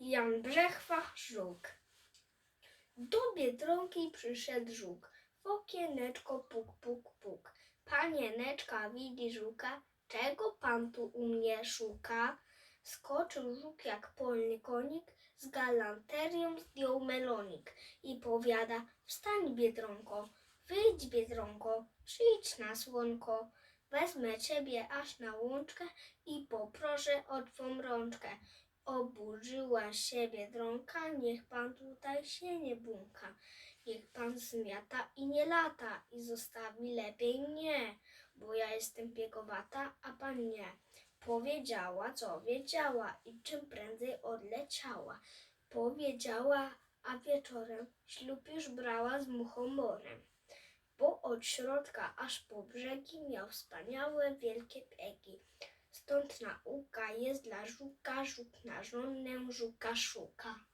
Jan Brzechwa, żuk. Do Biedronki przyszedł żuk. W okieneczko puk, puk, puk. Panieneczka widzi żuka. Czego pan tu u mnie szuka? Skoczył żuk jak polny konik, z galanterią zdjął melonik i powiada, wstań Biedronko, wyjdź Biedronko, przyjdź na słonko, wezmę ciebie aż na łączkę i poproszę o twą rączkę. Oburzyła się Biedronka, niech pan tutaj się nie błąka. Niech pan zmiata i nie lata i zostawi lepiej mnie, bo ja jestem piekowata, a pan nie. Powiedziała, co wiedziała i czym prędzej odleciała. Powiedziała, a wieczorem ślub już brała z muchomorem. Bo od środka aż po brzegi miał wspaniałe wielkie biegi. Stąd nauka jest dla żuka, żuk na żonę żuka szuka.